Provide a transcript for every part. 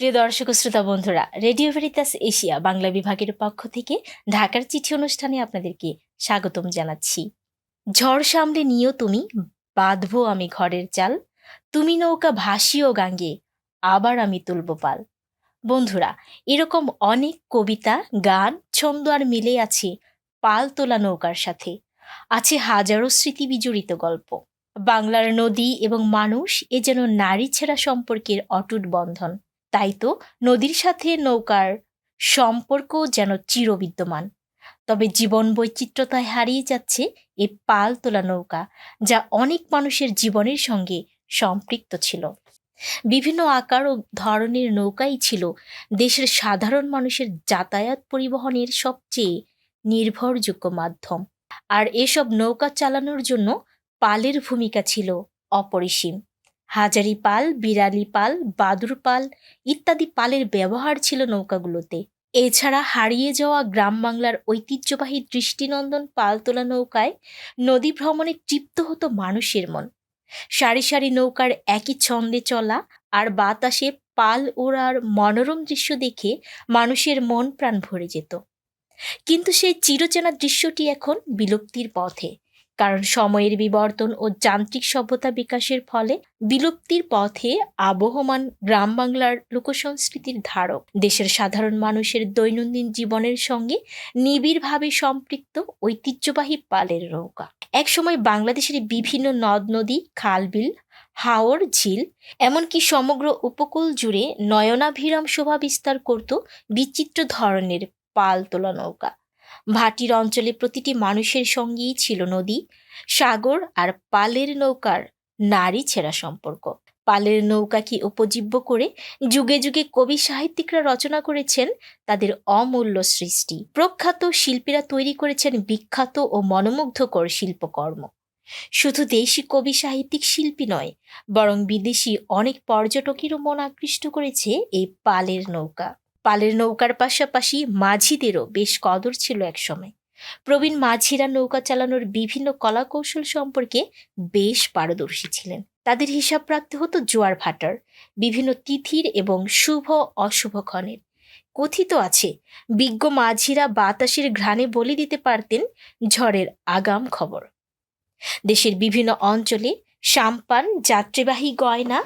প্রিয় দর্শক শ্রোতা বন্ধুরা, রেডিও ভেরিতাস এশিয়া বাংলা বিভাগের পক্ষ থেকে ঢাকার চিঠি অনুষ্ঠানে আপনাদেরকে স্বাগতম জানাচ্ছি। ঝড় সামলে নিও তুমি, বাঁধবো আমি ঘরের চাল, তুমি নৌকা ভাসিও গাঙ্গে, আবার আমি তুলব পাল। বন্ধুরা, এরকম অনেক কবিতা, গান, ছন্দ আর মিলে আছে পাল তোলা নৌকার সাথে। আছে হাজারো স্মৃতি বিজড়িত গল্প। বাংলার নদী এবং মানুষ এ যেন নারী ছেঁড়া সম্পর্কের অটুট বন্ধন। তাই তো নদীর সাথে নৌকার সম্পর্ক যেন চিরবিদ্যমান। তবে জীবন বৈচিত্র্যতায় হারিয়ে যাচ্ছে এ পাল তোলা নৌকা, যা অনেক মানুষের জীবনের সঙ্গে সম্পৃক্ত ছিল। বিভিন্ন আকার ও ধরনের নৌকাই ছিল দেশের সাধারণ মানুষের যাতায়াত পরিবহনের সবচেয়ে নির্ভরযোগ্য মাধ্যম। আর এসব নৌকা চালানোর জন্য পালের ভূমিকা ছিল অপরিসীম। হাজারি পাল বিরালি পাল, বাদুর পাল ইত্যাদি পালের ব্যবহার ছিল নৌকাগুলোতে। এছাড়া হারিয়ে যাওয়া গ্রাম বাংলার ঐতিহ্যবাহী দৃষ্টিনন্দন পাল তোলা নৌকায় নদী ভ্রমণে তৃপ্ত হতো মানুষের মন। সারি সারি নৌকার একই ছন্দে চলা আর বাতাসে পাল ওড়ার মনোরম দৃশ্য দেখে মানুষের মন প্রাণ ভরে যেত। কিন্তু সেই চিরচেনা দৃশ্যটি এখন বিলুপ্তির পথে। কারণ সময়ের বিবর্তন ও যান্ত্রিক সভ্যতা বিকাশের ফলে বিলুপ্তির পথে আবহমান গ্রাম বাংলার লোকসংস্কৃতির ধারক। দেশের সাধারণ মানুষের দৈনন্দিন জীবনের সঙ্গে নিবিড়ভাবে সম্পৃক্ত ঐতিহ্যবাহী পালের নৌকা। একসময় বাংলাদেশের বিভিন্ন নদ, নদী, খালবিল, হাওর, ঝিল, এমনকি সমগ্র উপকূল জুড়ে নয়নাভিরাম শোভা বিস্তার করত বিচিত্র ধরনের পাল তোলা নৌকা। ভাটির অঞ্চলে প্রতিটি মানুষের সঙ্গেই ছিল নদী, সাগর আর পালের নৌকার নারী ছেঁড়া সম্পর্ক। পালের নৌকাকে উপজীব্য করে যুগে যুগে কবি সাহিত্যিকরা রচনা করেছেন তাদের অমূল্য সৃষ্টি। প্রখ্যাত শিল্পীরা তৈরি করেছেন বিখ্যাত ও মনোমুগ্ধকর শিল্পকর্ম। শুধু দেশি কবি সাহিত্যিক শিল্পী নয়, বরং বিদেশি অনেক পর্যটকেরও মন আকৃষ্ট করেছে এই পালের নৌকা। পালের নৌকার পাশাপাশি মাঝিদেরও বেশ কদর ছিল একসময় প্রবীণ মাঝিরা নৌকা চালানোর বিভিন্ন কলাকৌশল সম্পর্কে বেশ পারদর্শী ছিলেন। তাদের হিসাব রাখতে হতো জোয়ার ভাটার, বিভিন্ন তিথির এবং শুভ অশুভ ক্ষণের। কথিত আছে, বিজ্ঞ মাঝিরা বাতাসের ঘ্রাণে বলে দিতে পারতেন ঝড়ের আগাম খবর। দেশের বিভিন্ন অঞ্চলে সাম্পান, যাত্রীবাহী গয়না,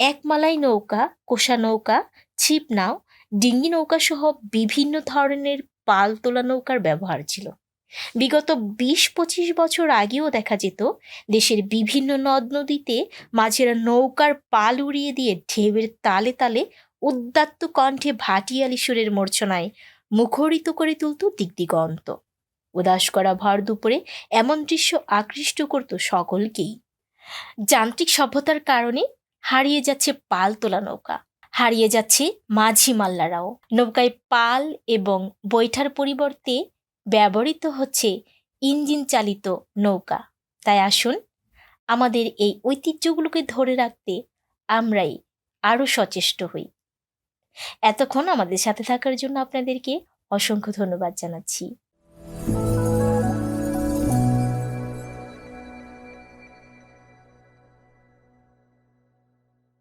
একমালাই নৌকা, কোষা নৌকা, ছিপ নাও ডিঙ্গি নৌকা সহ বিভিন্ন ধরনের পাল তোলা নৌকার ব্যবহার ছিল। বিগত বিশ পঁচিশ বছর আগেও দেখা যেত দেশের বিভিন্ন নদ নদীতে মাঝেরা নৌকার পাল উড়িয়ে দিয়ে ঢেউয়ের তালে তালে উদ্দাত্ত কণ্ঠে ভাটিয়ালি সুরের মূর্ছনায় মুখরিত করে তুলত দিগদিগন্ত। উদাস করা ভর দুপুরে এমন দৃশ্য আকৃষ্ট করত সকলকেই। যান্ত্রিক সভ্যতার কারণে হারিয়ে যাচ্ছে পাল তোলা নৌকা। হারিয়ে যাচ্ছে মাঝি মাল্লারাও। নৌকায় পাল এবং বৈঠার পরিবর্তে ব্যবহৃত হচ্ছে ইঞ্জিন চালিত নৌকা। তাই আসুন, আমাদের এই ঐতিহ্যগুলোকে ধরে রাখতে আমরাই আরও সচেষ্ট হই। এতক্ষণ আমাদের সাথে থাকার জন্য আপনাদেরকে অসংখ্য ধন্যবাদ জানাচ্ছি।